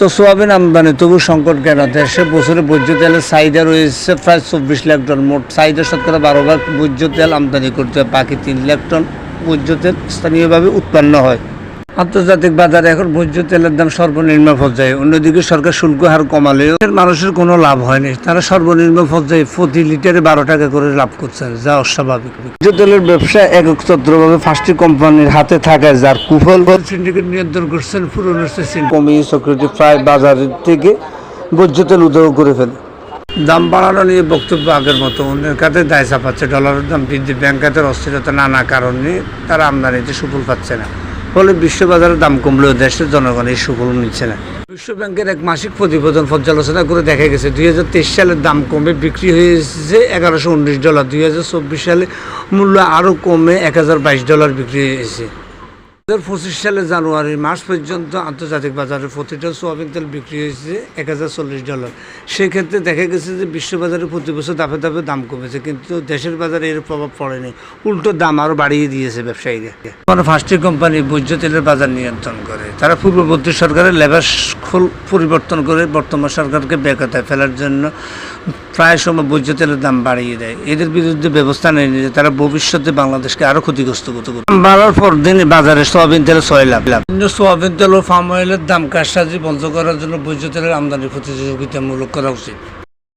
তো সোয়াবিন আমদানি, তবু সংকট কেন দেশে বছরে ভোজ্য তেলের চাহিদা রয়েছে প্রায় চব্বিশ লাখ টন। মোট চাহিদা শতকরা বারো ভাগ ভোজ্য তেল আমদানি করতে হয়। বাকি তিন লাখ টন ভোজ্য তেল স্থানীয়ভাবে উৎপন্ন হয়। আন্তর্জাতিক বাজারে এখন ভোজ্য তেলের দাম সর্বনিম্ন পর্যায়ে। অন্যদিকে সরকার শুল্ক হার কমালেও মানুষের কোনো লাভ হয়নি। তারা সর্বনিম্ন পর্যায়ে প্রতি লিটারে বারো টাকা করে লাভ করছেন যা অস্বাভাবিক। ভোজ্য তেলের ব্যবসা একচ্ছত্রভাবে পাঁচটি কোম্পানির হাতে থাকায় যার কুফল সিন্ডিকেট নিয়ন্ত্রণ করছেন পুরনো কমিয়ে চক্রটি প্রায় বাজারের থেকে ভোজ্য তেল উদ্যোগ করে ফেলে। দাম বাড়ানো নিয়ে বক্তব্য আগের মতো। অন্যের কাছে দায় চাপাচ্ছে ডলারের দাম বৃদ্ধি ব্যাংক খাতের অস্থিরতা নানা কারণে তারা আমদানিতে সুফল পাচ্ছে না। ফলে বিশ্ববাজারের দাম কমলেও দেশের জনগণ এই সুফল নিচ্ছে না। বিশ্ব ব্যাংকের এক মাসিক প্রতিবেদন পর্যালোচনা করে দেখা গেছে, দুই হাজার তেইশ সালে দাম কমে বিক্রি হয়েছে এগারোশো ডলার, দুই হাজার চব্বিশ সালে মূল্য আরও কমে এক হাজার বাইশ ডলার বিক্রি হয়েছে। পঁচিশ সালে জানুয়ারি মাস পর্যন্ত আন্তর্জাতিক বাজারে প্রতিটা সোয়াবিন তেল বিক্রি হয়েছে এক হাজার চল্লিশ ডলার। সেক্ষেত্রে দেখা গেছে যে বিশ্ববাজারে প্রতি বছর দাপে দাপে দাম কমেছে, কিন্তু দেশের বাজারে এর প্রভাব পড়েনি। উল্টো দাম আরও বাড়িয়ে দিয়েছে ব্যবসায়ীরা। মানে ফার্স্টি কোম্পানি ভোজ্য তেলের বাজার নিয়ন্ত্রণ করে। তারা পূর্ববর্তী সরকারের লেবার খোল পরিবর্তন করে বর্তমান সরকারকে বেকাতায় ফেলার জন্য প্রায় সময় ভোজ্য তেলের দাম বাড়িয়ে দেয়। এদের বিরুদ্ধে ব্যবস্থা নেয়নি যে তারা ভবিষ্যতে বাংলাদেশকে আরও ক্ষতিগ্রস্ত করতে দাম বাড়ার পর দিন বাজারে সোয়াবিন তেলের ছয় লাভ। লাভ। সোয়াবিন তেল ও ফার্ম অয়েলের দাম কারসাজি বন্ধ করার জন্য বৈধ তেলের আমদানি প্রতিযোগিতামূলক করা উচিত।